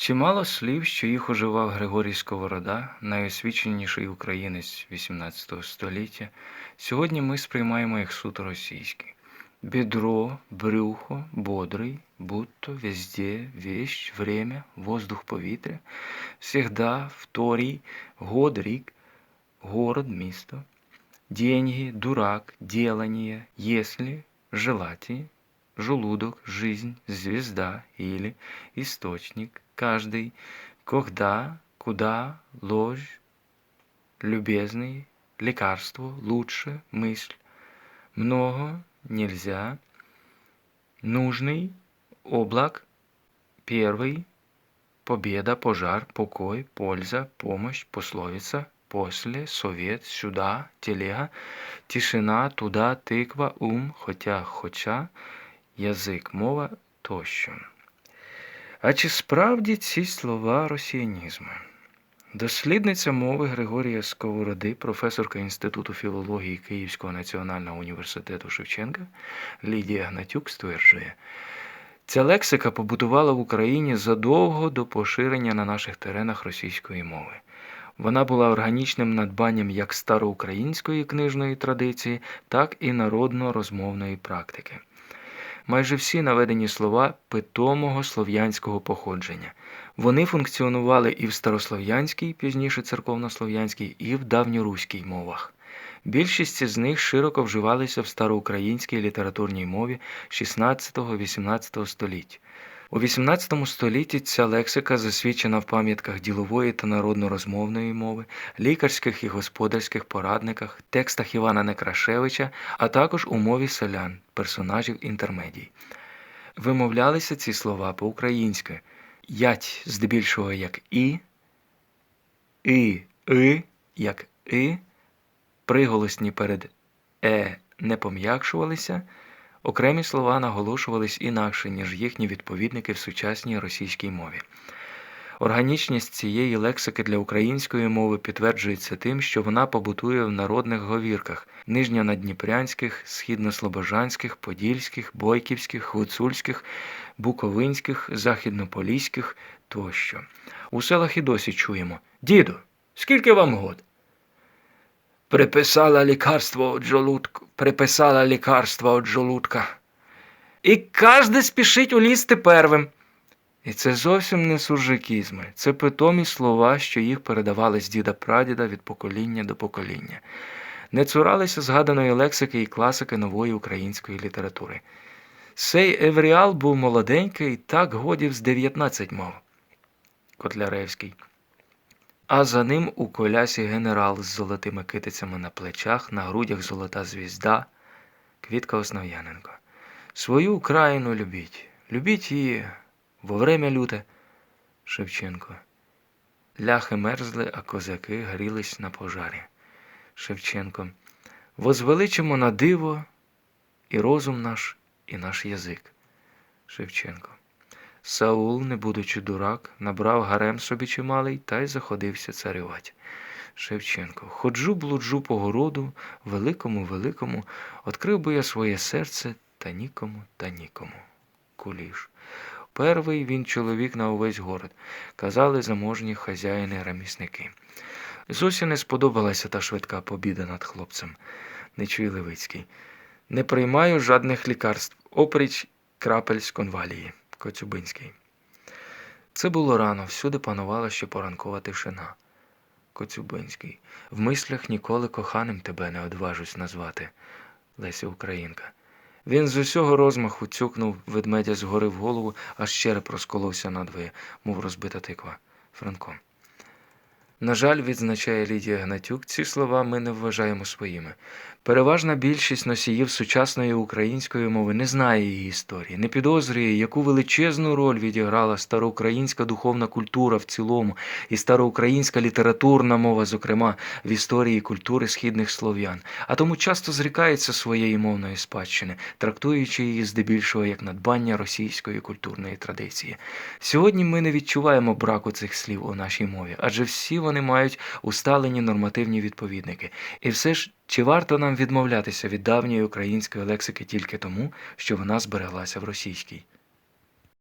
Чимало слів, що їх уживав Григорій Сковорода, найосвіченіший українець XVIII століття, сьогодні ми сприймаємо як суто російські. Бедро, брюхо, бодрий, будто, везде, вещь, время, воздух, повітря, всегда, вторій, год, рік, город, місто, деньги, дурак, делание, если, желати, желудок, жизнь, звезда или источник, каждый, когда, куда, ложь, любезный, лекарство, лучше, мысль, много, нельзя, нужный, облак, первый, победа, пожар, покой, польза, помощь, пословица, после, совет, сюда, телега, тишина, туда, тиква, ум, хотя, хоча, язик, мова тощо. А чи справді ці слова росіянізми? Дослідниця мови Григорія Сковороди, професорка Інституту філології Київського національного університету Шевченка Лідія Гнатюк стверджує, ця лексика побудувала в Україні задовго до поширення на наших теренах російської мови. Вона була органічним надбанням як староукраїнської книжної традиції, так і народно-розмовної практики. Майже всі наведені слова питомого слов'янського походження. Вони функціонували і в старослов'янській, пізніше церковнослов'янській, і в давньоруській мовах. Більшість з них широко вживалися в староукраїнській літературній мові 16-18 століть. У XVIII столітті ця лексика засвідчена в пам'ятках ділової та народно-розмовної мови, лікарських і господарських порадниках, текстах Івана Некрашевича, а також у мові селян, персонажів інтермедій. Вимовлялися ці слова по-українськи ять здебільшого як і, і, и як и, приголосні перед е не пом'якшувалися. Окремі слова наголошувались інакше, ніж їхні відповідники в сучасній російській мові. Органічність цієї лексики для української мови підтверджується тим, що вона побутує в народних говірках нижньонадніпрянських, східнослобожанських, подільських, бойківських, гуцульських, буковинських, західнополіських тощо. У селах і досі чуємо Діду, скільки вам год? Приписала лікарство від жолудка, приписала лікарство від жолудка. І кожен спішить улізти первим. І це зовсім не суржикізми, це питомі слова, що їх передавали з діда прадіда від покоління до покоління. Не цуралися згаданої лексики і класики нової української літератури. Сей Евріал був молоденький, так годів з 19 мав. Котляревський. А за ним у колясі генерал з золотими китицями на плечах, на грудях золота звізда, Квітка Основ'яненко. Свою Україну любіть, любіть її во время люте, Шевченко. Ляхи мерзли, а козаки грілись на пожарі. Шевченко. Возвеличимо на диво і розум наш, і наш язик. Шевченко. Саул, не будучи дурак, набрав гарем собі чималий та й заходився царювати. Шевченко. Ходжу, блуджу по городу, великому, великому, відкрив би я своє серце та нікому, та нікому. Куліш. Первий він чоловік на увесь город, казали заможні хазяїни ремісники. Зосі не сподобалася та швидка побіда над хлопцем, Нечуй Левицький. Не приймаю жадних лікарств, опріч крапель з конвалії. Коцюбинський. Це було рано, всюди панувала ще поранкова тишина. Коцюбинський. В мислях ніколи коханим тебе не одважусь назвати. Леся Українка. Він з усього розмаху цюкнув ведмедя згори в голову, аж череп розколовся надвоє, мов розбита тиква. Франко. На жаль, відзначає Лідія Гнатюк, ці слова ми не вважаємо своїми. Переважна більшість носіїв сучасної української мови не знає її історії, не підозрює, яку величезну роль відіграла староукраїнська духовна культура в цілому і староукраїнська літературна мова, зокрема, в історії культури східних слов'ян, а тому часто зрікається своєї мовної спадщини, трактуючи її здебільшого як надбання російської культурної традиції. Сьогодні ми не відчуваємо браку цих слів у нашій мові, адже всі вони мають усталені нормативні відповідники. І все ж, чи варто нам відмовлятися від давньої української лексики тільки тому, що вона збереглася в російській?